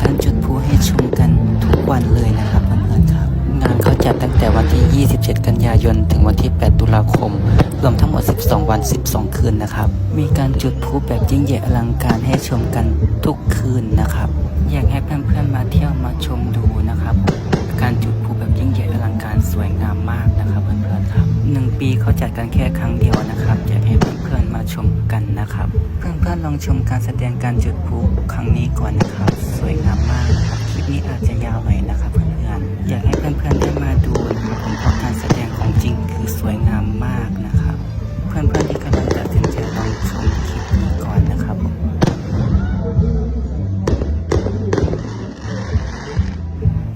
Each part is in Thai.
การจุดพลุให้ชมกันทุกวันเลยนะครับเพื่อนๆครับ งานเขาจัดตั้งแต่วันที่ 27 กันยายน ถึงวันที่ 8 ตุลาคม รวมทั้งหมด 12 วัน 12 คืนนะครับ มีการจุดพลุแบบยิ่งใหญ่อลังการให้ชมกันทุกคืนนะครับ อยากให้เพื่อนๆมาเที่ยวมาชมดูนะครับ การจุดพลุแบบยิ่งใหญ่อลังการสวยงามมากนะครับเพื่อนๆครับหนึ่งปีเขาจัดกันแค่ครั้งเดียวนะครับอยากให้ ชมกันนะครับ เพื่อนๆลองชมการแสดงการจุดพลุครั้งนี้ก่อนนะครับ สวยงามมากนะครับคลิปนี้อาจจะยาวหน่อยนะครับเพื่อนๆอยากให้เพื่อนๆได้มาดูนะครับผมเพราะการแสดงของจริงคือสวยงามมากนะครับ เพื่อนๆที่กำลังตัดสินใจลองชมคลิปนี้ก่อนนะครับ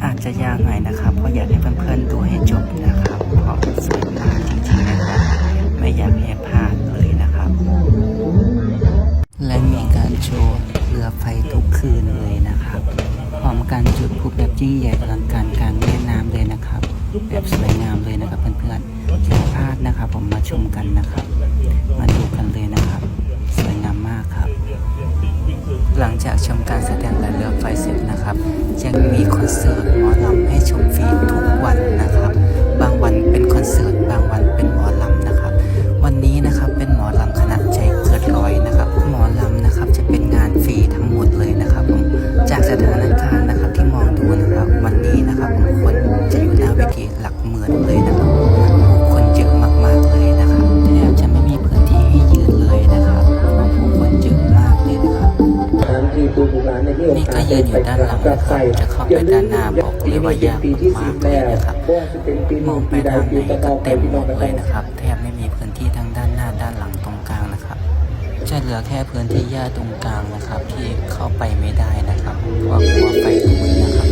อาจจะยาวหน่อยนะครับเพราะอยากให้เพื่อนๆดูให้จบนะครับเพราะสวยมากจริงๆ การจุดพลุแบบยิ่งใหญ่อลังการกลางแม่น้ำเลยนะครับ แบบสวยงามเลยนะครับเพื่อนๆอย่าพลาดนะครับ ผมมาชมกันนะครับ มาดูกันเลยนะครับ สวยงามมากครับ หลังจากชมการแสดงและเรือไฟเสร็จนะครับ ยังมีคอนเสิร์ตหมอลำให้ชมฟรีทุกวันนะครับ บางวันเป็นคอนเสิร์ตบางวัน ยืนอยู่ด้านหลังนะครับจะเข้าไปด้านหน้าบอกเลยว่ายากปีที่สิบมากๆเลยแล้วนะครับเพราะว่าจะเป็นปีมนี้องไปปีใดทางไหปีนต่ก็อๆไปเต็มพี่หน้มองดนะคเลรับยนะครับ แทบไม่มีพื้นที่ทั้งด้านหน้าด้านหลังตรงกลางนะครับจะเหลือแค่พื้นที่หญ้าตรงกลางนะครับ ที่เข้าไปไม่ได้นะครับเพราะว่ากลัวไฟลุก